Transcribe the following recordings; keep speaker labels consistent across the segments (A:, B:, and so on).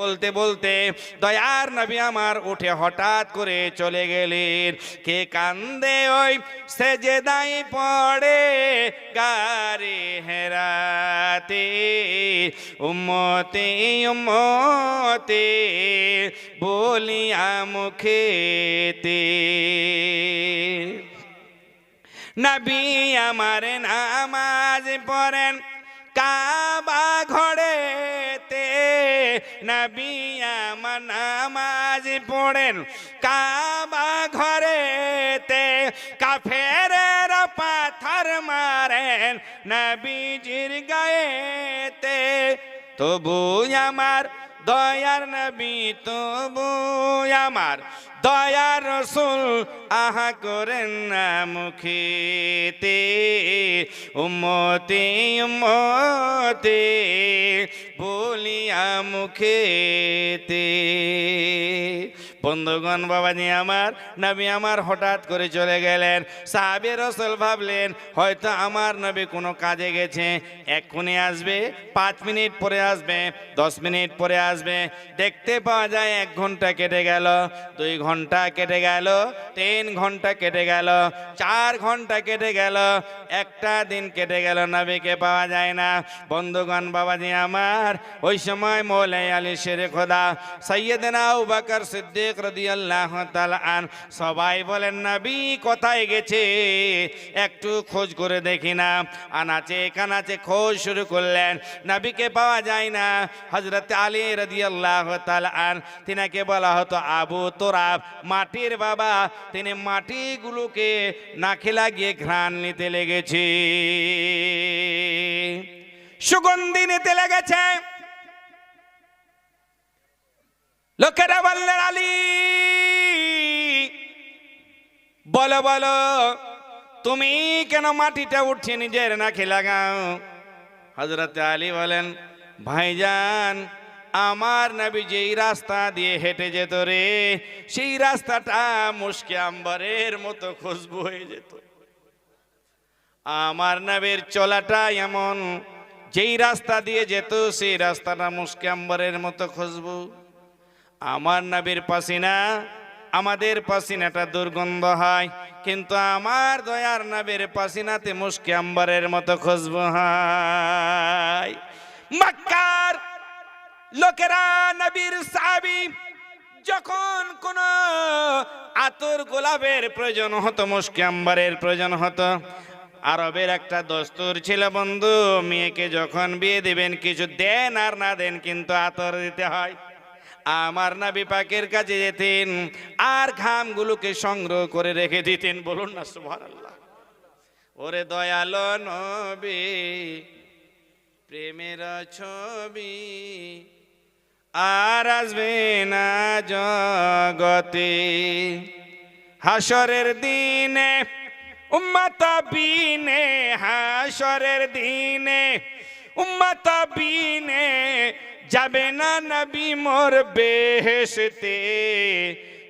A: বলতে বলতে দয়ার নবী আমার উঠে হঠাৎ করে চলে গেলেন। কে কান্দে ওই সেজেদাই পড়ে গারে হেরাতে। উম্মতে উম্মতে বলিয়া মুখেতে। নবী আমার নামাজ পড়েন, কাবা ঘরেতে নবী আমার নামাজ পড়েন। কাবা ঘরেতে কাফের পাথর মারেন নবীজির গায়েতে। তবু আমার দয়ার নবী, তবু আমার দয়ার রসুল আহা করেন না মুখিতে উম্মতে উম্মতে বলিয়া মুখেতে বন্ধুগণ, বাবাজি আমার, নবী আমার হঠাৎ করে চলে গেলেন। সাহাবে রসুল ভাবলেন, হয়তো আমার নবী কোনো কাজে গেছে। এক্ষুনি আসবে, পাঁচ মিনিট পরে আসবে, দশ মিনিট পরে আসবে। দেখতে পাওয়া যায় এক ঘণ্টা কেটে গেল, দুই ঘণ্টা কেটে গেল, তিন ঘণ্টা কেটে গেল, চার ঘণ্টা কেটে গেল, একটা দিন কেটে গেল, নবীকে পাওয়া যায় না। বন্ধুগণ, বাবাজি আমার, ওই সময় মৌলাই আলী শেরে খোদা সৈয়দ সৈয়দনা বাকর সিদ্দিক রাদিয়াল্লাহু তাআলা আন, সবাই বলেন, নবী কোথায় গেছে? একটু খোঁজ করে দেখি না। আনাচে কানাচে খোঁজ শুরু করলেন, নবীকে পাওয়া যায় না। হযরত আলী রাদিয়াল্লাহু তাআলা আন, তিনাকে বলা হতো আবু তোরাব, মাটির বাবা। তিনি মাটিগুলোকে নাকে লাগিয়ে ঘ্রাণ নিতে লেগেছে। সুগন্ধি নিতে লেগেছে। লোকেরা বললেন আলী, বলো বলো, তুমি কেন মাটিটা উঠিয়ে নিজের নাকি লাগাও? হজরত আলী বলেন, ভাইজান, আমার নবী যেই রাস্তা দিয়ে হেঁটে যেত রে, সেই রাস্তাটা মুশকে আম্বরের মতো খুশবু হয়ে যেত। আমার নবীর চলাটা এমন, যেই রাস্তা দিয়ে যেত, সেই রাস্তাটা মুশকে আম্বরের মতো খুশবু। আমার নবীর পাসিনা, আমাদের পাসিনাটা দুর্গন্ধ হয়, কিন্তু আমার দয়ার নবীর পাসিনাতে মুশকে আম্বরের মতো খুশবু হয়। লোকেরা নবীর সাহাবী যখন কোন আতর গোলাপের প্রয়োজন হতো মুশকে আম্বরের প্রয়োজন হতো, আরবের একটা দস্তুর ছিল বন্ধু, মেয়েকে যখন বিয়ে দিবেন, কিছু দেন আর না দেন কিন্তু আতর দিতে হয়। আমার নবী পাকের কাছে যেতেন, আর ঘামগুলোকে সংগ্রহ করে রেখে দিতেন। বলুন না, সুবহানাল্লাহ। ওরে দয়ালো নবী, প্রেমের ছবি আর আসবে না জগতে। হাসরের দিনে, উম্মত বিনে হাসরের দিনে, উম্মত বিনে যাবে না নবী মোর বেহেশতে।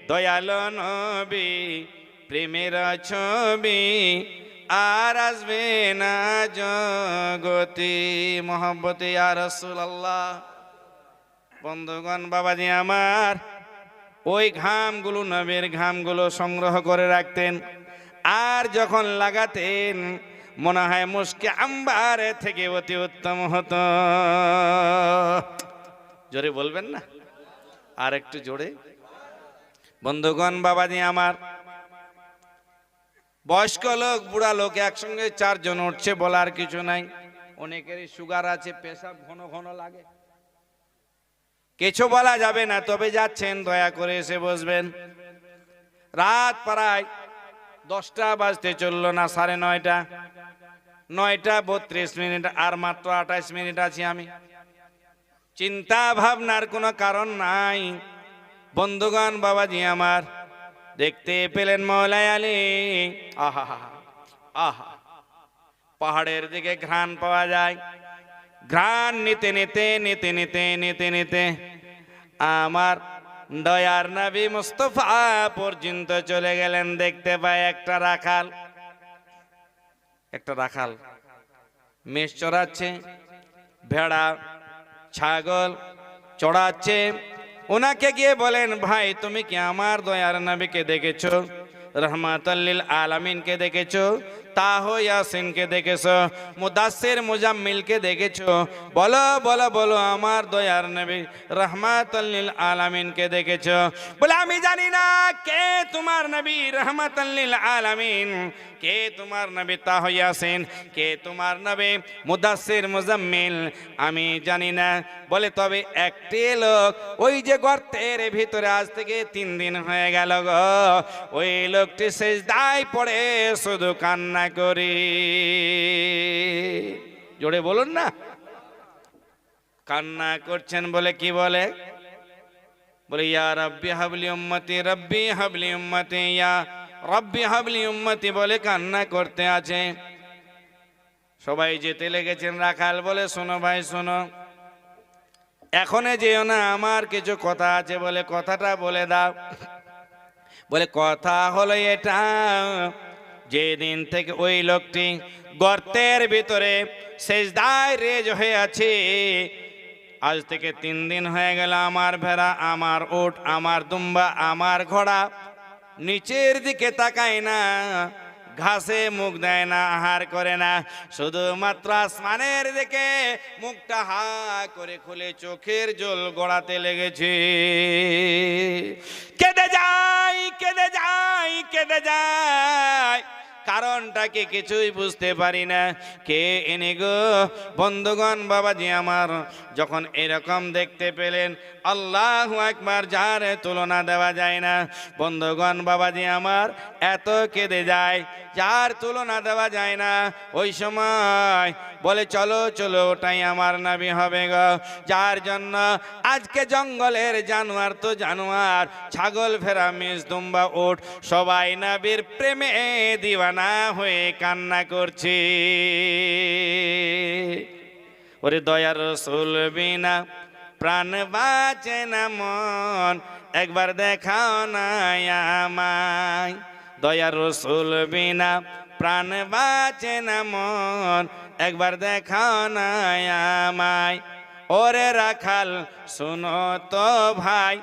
A: দয়াল নবী, প্রেমের ছবি আর আসবে না জগতে। মোহব্বতে আর রসুল্লাহ বন্ধুগণ, বাবাজি আমার, ওই ঘামগুলো নবীর ঘামগুলো সংগ্রহ করে রাখতেন। আর যখন লাগাতেন, মনে হয় মুশকে আম্বারে থেকে অতি উত্তম হতো। জোরে বলবেন না? আর একটু জোরে। বন্ধুগণ, বাবাজি আমার, বয়স্ক লোক, বুড়া লোক, একসঙ্গে চারজন উঠছে, বলার কিছু নাই। অনেকেরই সুগার আছে, পেশাব ঘন ঘন লাগে। কিছু বলা যাবে না, তবে যাচ্ছেন, দয়া করে এসে বসবেন। রাত প্রায় দশটা বাজতে চলল না, সাড়ে নয়টা। নয়টা বত্রিশ মিনিট, আর মাত্র আঠাইশ মিনিট আছি আমি। চিন্তা ভাবনার কোনো কারণ নাই। বন্ধুগণ, বাবাজি আমার, দেখতে পেলেন মৌলাই আলী। আহা আহা। পাহাড়ের দিকে ঘ্রাণ পাওয়া যায়। ঘ্রাণ নিতে নিতে নিতে নিতে নিতে নিতে আমার দয়ার নাবি মুস্তফা পর্যন্ত চলে গেলেন দেখতে পায় একটা রাখাল। একটা রাখাল। মেষ চড়াচ্ছে, ভেড়া ছাগল চড়াচ্ছে। ওনাকে গিয়ে বলেন, ভাই, তুমি কি আমার দয়ার নবীকে দেখেছ? রহমাতাল্লিল আলামিনকে দেখেছ? তাহো ইয়াসিনকে দেখেছ? মুদাসসির মুজাম্মিলকে দেখেছ? বলো বলো বলো, আমার দয়ার নবী রহমাতাল্লিল আলামিনকে দেখেছ? বলে, আমি জানি না কে তোমার নবী রহমাতাল্লিল আলামিন। কে তোমার নবী তাহ ইয়াসিন? কে তোমার নবী মুদাসসির মুজাম্মিল? আমি জানি না। বলে, তবে একটি লোক ওই যে গর্তের ভিতরে আজ থেকে তিন দিন হয়ে গেল গো। ওই লোকটি শেষ দায় পড়ে শুধু কান্না করি। জোরে বলুন না। কান্না করছেন বলে কি বলে? বলে, ইয়া রব্বি হাবলি উম্মতি, রব্বি হাবলি উম্মতি, ইয়া রব্বি হাবলি উম্মতি বলে কান্না করতে আছে। সবাই যেতে লেগেছেন রাখাল বলে, শোনো ভাই, শোনো। এখনে যেও না, আমার কিছু কথা আছে বলে কথাটা বলে দাও। বলে, কথা হলো এটা যেদিন থেকে ওই লোকটি গর্তের ভিতরে শেষদায় রেজ হয়ে আছে, আজ থেকে তিন দিন হয়ে গেল আমার ভেড়া, আমার ওট আমার দুম্বা, আমার ঘোড়া। নিচের দিকে তাকায় না, ঘাসে মুখ দেয় না, আহার করে না। শুধুমাত্র আসমানের দিকে মুখটা হা করে খুলে চোখের জল গড়াতে লেগেছে। কেঁদে যাই কেঁদে যাই। কেঁদে যাই কারণটাকে কিছুই বুঝতে পারি না। কে এনে গো? বন্ধুগণ, বাবাজি আমার, যখন এরকম দেখতে পেলেন, আল্লাহ একবার যার তুলনা দেওয়া যায় না। বন্ধুগণ, বাবাজি আমার, এত কেঁদে যায়, যার তুলনা দেওয়া যায় না। ওই সময় বলে, চলো চলো, ওটাই আমার নাবি হবে গো। যার জন্য আজকে জঙ্গলের জানোয়ার তো জানোয়ার, ছাগল, ফেরা মিস দুম্বা ওঠ সবাই নাবির প্রেমে দিওয়ানা হয়ে কান্না করছে। ওরে দয়ার রসুল বিনা প্রাণ বাঁচে না মন, একবার দেখাও না আমায়। দয়ার রসুল বিনা প্রাণ বাঁচে না মন, একবার দেখাও না আমায়। ওরে রাখাল, শুনো তো ভাই,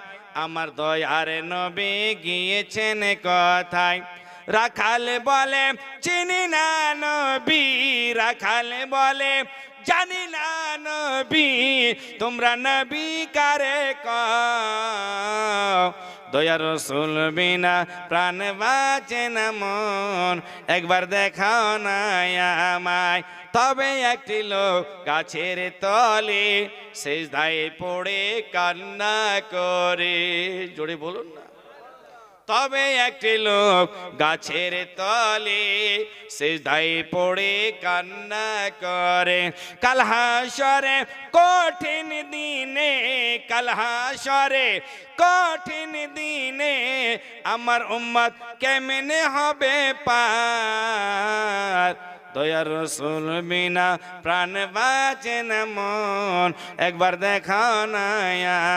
A: আমার দয়ার নবী গিয়েছেন কথায়। রাখাল বলে, চিনি না নবী, রাখাল বলে, জানি না নবী, তোমরা নবী কারে ক দয়ার রসুল বিনা প্রাণ বাঁচে না মন, একবার দেখাও না আমায়, তবে একটি লোক গাছের তলে শেষ দায়ে পড়ে কান্না করে। জোরে বলুন না। তবে একটি লোক গাছের তলে সে দায়ে পড়ে কান্না করে। কালহাসরে কঠিন দিনে কালহাসরে কঠিন দিনে আমার উম্মত কেমনে হবে পার? দয়ার রসুল বিনা প্রাণ বাঁচে না মন। একবার দেখাও না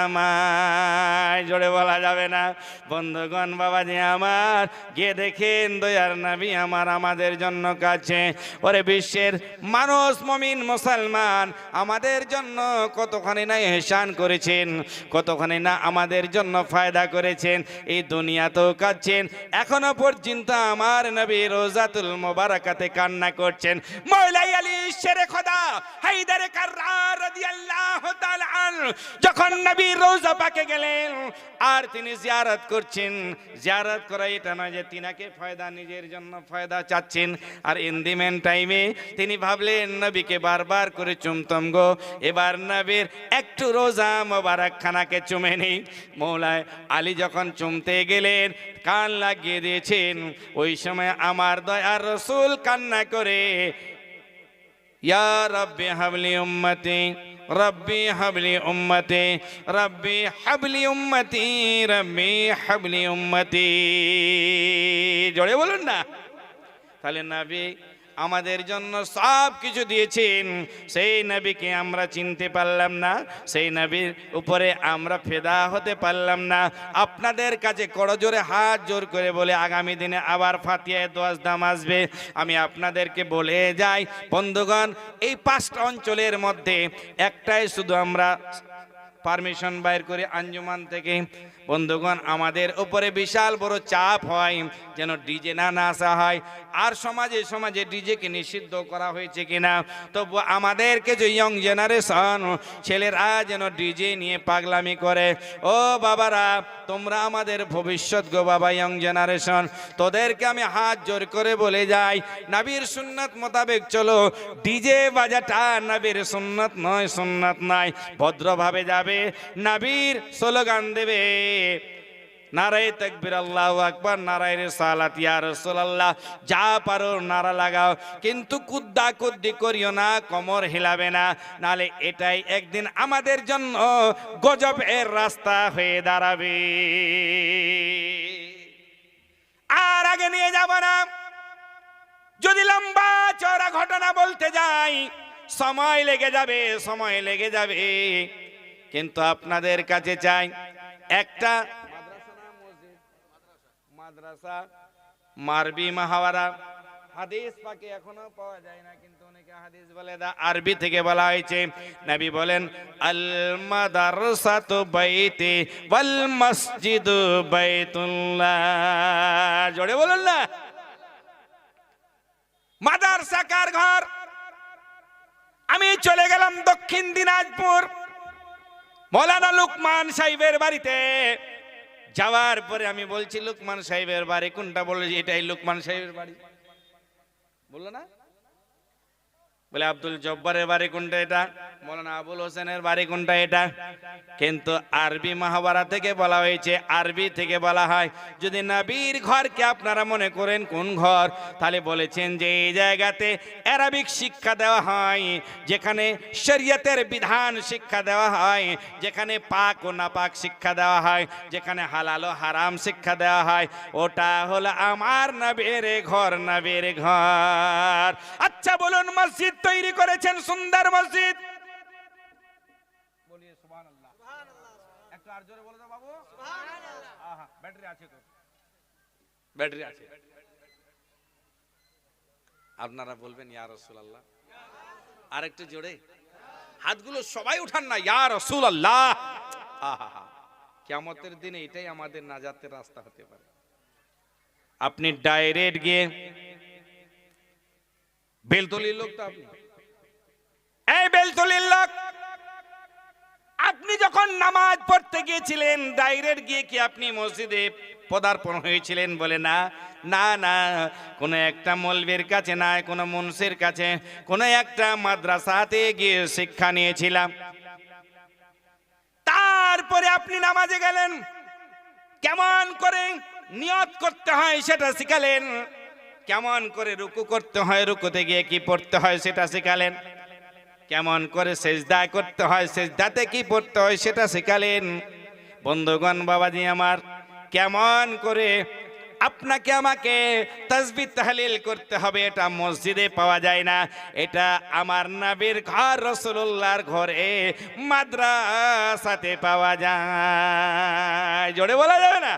A: আমায় জোরে বলা যাবে না। বন্ধুগণ, বাবাজি আমার, গিয়ে দেখেন দয়ার নাবি আমার, আমাদের জন্য কাছে। ওরে বিশ্বের মানুষ, মমিন, মুসলমান, আমাদের জন্য কতখানি না এহসান করেছেন, কতখানি না আমাদের জন্য ফায়দা করেছেন, এই দুনিয়াতেও কাঁদছেন। এখনও পর্যন্ত আমার নবী রোজাতুল মোবারকাতে কান্না করছেন। মৌলাই আলী শেরে খোদা হাইদারে যখন নবী রোজা পাকে গেলেন, আর তিনি জিয়ারত করছেন। জিয়ারত করা এটা নয় যে তিনাকে ফায়দা, নিজের জন্য ফায়দা চাচ্ছেন। আর ইন দি মেন টাইমে তিনি ভাবলেন, নবীকে বারবার করে চুমতম গো। এবার নবীর একটু রোজা মোবারক খানাকে চুমে নেই। মৌলায় আলী যখন চুমতে গেলেন, কান লাগিয়ে দিয়েছেন, ওই সময় আমার দয়ার রসুল কান্না করে ইয়া রব্বি হাবলি উম্মতি রব্বি হাবলি উম্মতি রব্বি হাবলি উম্মতি রব্বি হাবলি উম্মতি জোরে বলুন না তাহলে নবী আমাদের জন্য সব কিছু দিয়েছেন। সেই নবীকে আমরা চিনতে পারলাম না, সেই নবীর উপরে আমরা ফেদা হতে পারলাম না। আপনাদের কাছে করজোরে হাত জোর করে বলে আগামী দিনে আবার ফাতিয়ায় দোয়াজ দাম আসবে। আমি আপনাদেরকে বলে যাই, বন্ধুগণ, এই পাঁচটা অঞ্চলের মধ্যে একটাই শুধু আমরা পারমিশন বাইর করে আঞ্জুমান থেকে। বন্ধুগণ, আমাদের উপরে বিশাল বড় চাপ হয়, যেন ডিজে না নাচা হয়। আর সমাজে সমাজে ডিজেকে নিষিদ্ধ করা হয়েছে কিনা? তবু আমাদেরকে যে ইয়ং জেনারেশন ছেলেরা যেন ডিজে নিয়ে পাগলামি করে। ও বাবারা, তোমরা আমাদের ভবিষ্যৎ গো বাবা ইয়ং জেনারেশন তোদেরকে আমি হাত জোর করে বলে যাই, নাবির সুন্নাত মোতাবেক চলো। ডিজে বাজাটা নাবির সুন্নাত নয় সুন্নাত নয় ভদ্রভাবে যাবে, নাবির স্লোগান দেবে। নারায় তকবির, আল্লাহ আকবার, নারায় সালাত ইয়া রাসূলুল্লাহ, যা পারো নারা লাগাও, কিন্তু কুদ্দা কুদ্দি করিও না, কমর হিলাবে না, নালে এটাই একদিন আমাদের জন্য গজবের রাস্তা হয়ে দাঁড়াবে। আর আগে নিয়ে যাব না। যদি লম্বা চড়া ঘটনা বলতে যাই, সময় লেগে যাবে, সময় লেগে যাবে। কিন্তু আপনাদের কাছে চাই একটা মাদ্রাসা, মারবি মাহাওয়ারা। হাদিস পাকে এখনও পাওয়া যায় না, কিন্তু অনেকে হাদিস বলে দা, আরবি থেকে বলা হয়েছে। নবী বলেন, আল মাদারসাতু বাইতি ওয়াল মসজিদু বাইতুল্লাহ। জোরে বলুন না। মাদারসা কার ঘর? আমি চলে গেলাম দক্ষিণ দিনাজপুর। মৌলানা লুকমান সাহেবের বাড়িতে। যাওয়ার পরে আমি বলছি, লুকমান সাহেবের বাড়ি, কোনটা বলল? এটাই লুকমান সাহেবের বাড়ি। বলল না? বলে, আব্দুল জব্বারের বাড়ি কোনটা এটা? মৌলানা আবুল হোসেনের বাড়ি কোনটা এটা? কিন্তু আরবি মহাবারা থেকে বলা হয়েছে, আরবি থেকে বলা হয়, যদি নবীর ঘরকে আপনারা মনে করেন কোন ঘর? তাহলে বলেছেন যে, এই জায়গাতে অ্যারাবিক শিক্ষা দেওয়া হয়, যেখানে শরীয়তের বিধান শিক্ষা দেওয়া হয়, যেখানে পাক ও নাপাক শিক্ষা দেওয়া হয়, যেখানে হালাল ও হারাম শিক্ষা দেওয়া হয়, ওটা হলো আমার নবীর ঘর নবীর ঘর। আচ্ছা বলুন, মসজিদ তৈরি করেছেন সুন্দর মসজিদ। বলিয়ে সুবহানাল্লাহ। একটু আর জোরে বলে দাও বাবু। আহা ব্যাটারি আছে তো। ব্যাটারি আছে। আপনারা বলবেন ইয়া রাসূলুল্লাহ। আর একটু জোরে। হাতগুলো সবাই উঠান না ইয়া রাসূলুল্লাহ। আহা কিয়ামতের দিনে এটাই আমাদের নাজাতের রাস্তা হতে পারে। আপনি ডাইরেক্ট গিয়ে বেলতলির লোক তো আপনি। এই বেলতলির লোক, আপনি যখন নামাজ পড়তে গিয়েছিলেন, ডাইরেক্ট গিয়ে কি আপনি মসজিদে পদার্পণ হয়েছিলেন বলে না? না না, কোনো একটা মলবের কাছে না, কোনো মুন্সির কাছে, কোনো একটা মাদ্রাসাতে গিয়ে শিক্ষা নিয়েছিলাম। তারপরে আপনি নামাজে গেলেন। কেমন করে নিয়ত করতে হয় সেটা শিখালেন। কেমন করে রুকু করতে হয়, রুকুতে গিয়ে কি পড়তে হয় সেটা শেখালেন? কেমন করে সেজদা করতে হয়, সেজদাতে কি পড়তে হয় সেটা শেখালেন? বন্ধুগণ, বাবাজি আমার, কেমন করে আপনাকে আমাকে তসবি তাহলিল করতে হবে, এটা মসজিদে পাওয়া যায় না। এটা আমার নবীর ঘর রসুল্লাহর ঘরে, মাদ্রাসাতে পাওয়া যায়। জোরে বলা যাবে না?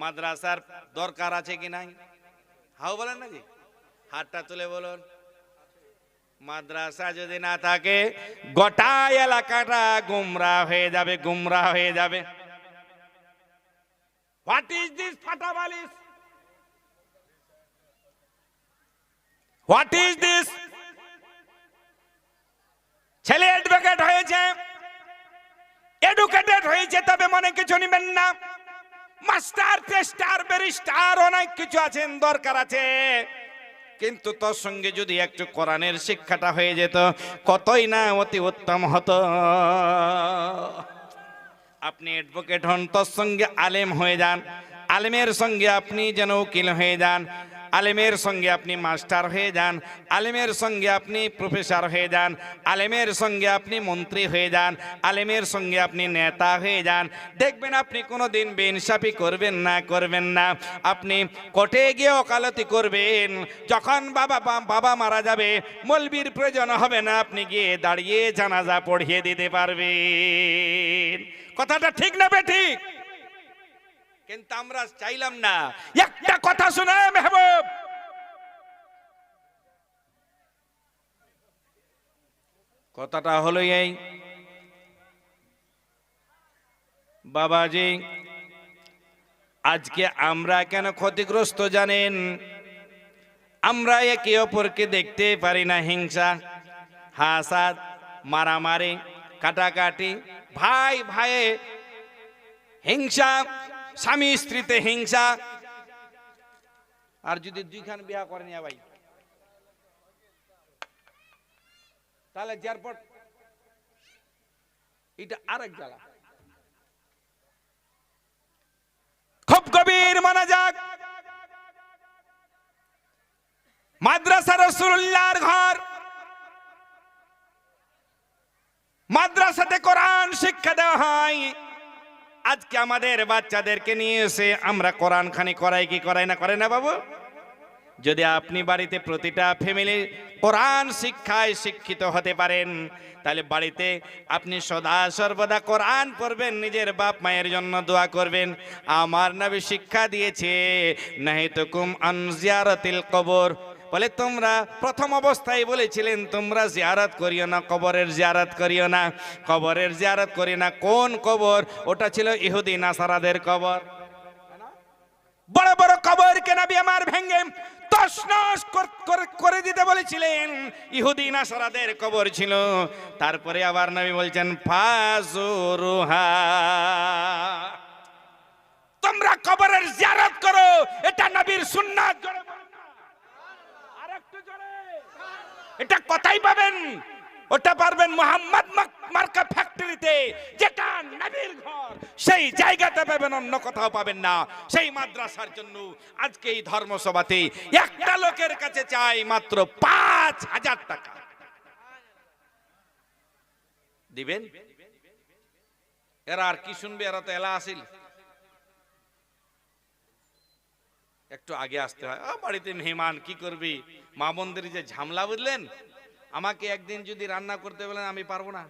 A: মাদ্রাসার দরকার আছে কি নাই? হাও বলেন নাকি? হাতটা তুলে বলুন। মাদ্রাসা যদি না থাকে, গোটা এলাকাটা গুমরা হয়ে যাবে, গুমরা হয়ে যাবে। হোয়াট ইজ দিস ফাটাবালিস হোয়াট ইজ দিস ছেলে অ্যাডভোকেট হয়েছে। এডুকেটেড হয়েছে, তবে মনে কিছু নেবেন না। মাস্টার টেস্টার ব্যারিস্টার, অনেক কিছু আছেন দরকার আছে। কিন্তু তোর সঙ্গে যদি একটু কোরআনের শিক্ষাটা হয়ে যেত, কতই না অতি উত্তম হতো। আপনি অ্যাডভোকেট হন, তোর সঙ্গে আলেম হয়ে যান। আলেমের সঙ্গে আপনি যেন উকিল হয়ে যান। আলেমের সঙ্গে আপনি মাস্টার হয়ে যান, আলেমের সঙ্গে আপনি প্রফেসর হয়ে যান, আলেমের সঙ্গে আপনি মন্ত্রী হয়ে যান, আলেমের সঙ্গে আপনি নেতা হয়ে যান। দেখবেন আপনি কোনো দিন বেইনসাফি করবেন না করবেন না। আপনি কোর্টে গিয়ে ওকালতি করবেন। যখন বাবা বাবা মারা যাবে, মলবির প্রয়োজন হবে না, আপনি গিয়ে দাঁড়িয়ে জানাজা পড়িয়ে দিতে পারবেন। কথাটা ঠিক না বে ঠিক? কিন্তু আমরা চাইলাম না। একটা কথা শুনে মেহবুব। কথাটা হলো এই, বাবাজি, আজকে আমরা কেন ক্ষতিগ্রস্ত জানেন? আমরা একে অপরকে দেখতে পারি না, হিংসা, হাসাদ, মারামারি, কাটাকাটি, ভাই ভাইয়ে, হিংসা স্বামী স্ত্রীতে হিংসা। আর যদি দুইখান বিয়া করেন ভাই। তাহলে এয়ারপোর্ট এটা আরেক জ্বালা। খুব গভীর মানা যাক। মাদ্রাসা রসুল্লাহর ঘর। মাদ্রাসাতে কোরআন শিক্ষা দেওয়া হয়। আজকে আমাদের বাচ্চাদেরকে নিয়ে এসে আমরা কোরআন খানি করাই কি করাই না করে না বাবু? যদি আপনি বাড়িতে প্রতিটা ফ্যামিলি কোরআন শিক্ষায় শিক্ষিত হতে পারেন, তাহলে বাড়িতে আপনি সদা সর্বদা কোরআন পড়বেন, নিজের বাপ মায়ের জন্য দোয়া করবেন। আমার নবী শিক্ষা দিয়েছে নাহি তুকুম আন জিয়ারতিল কবর। বলে, তোমরা প্রথম অবস্থায় বলেছিলেন, তোমরা জিয়ারত করিও না, কবরের জিয়ারত করিও না। কবরের জিয়ারত করি না, কোন কবর? ওটা ছিল ইহুদি নাসারাদের কবর। বড় বড় কবর কে নবী আমার ভেঙ্গে করে দিতে বলেছিলেন। ইহুদি নাসারাদের কবর ছিল। তারপরে আবার নবী বলছেন, ফাজুরুহা। তোমরা কবরের জিয়ারত করো, এটা নবীর সুন্নাত জোরে বলুন না। আরেকটু জোরে। এটা কথাই পাবেন। ওটা পারবেন মোহাম্মদ মার্কা ফ্যাক্টরিতে যেটা নবীর ঘর, সেই জায়গাতে পাবেন, অন্য কোথাও পাবেন না। সেই মাদ্রাসার জন্য আজকে এই ধর্মসভাতে একটা লোকের কাছে চাই মাত্র পাঁচ হাজার টাকা। দিবেন? এরা আর কি শুনবে? এরা তো এলা আসিল একটু আগে আসতে হয়। বাড়িতে মেহমান, কি করবি? মা মন্দিরে যে ঝামলা, বুঝলেন? আমাকে একদিন যদি রান্না করতে বলেন, আমি পারব না।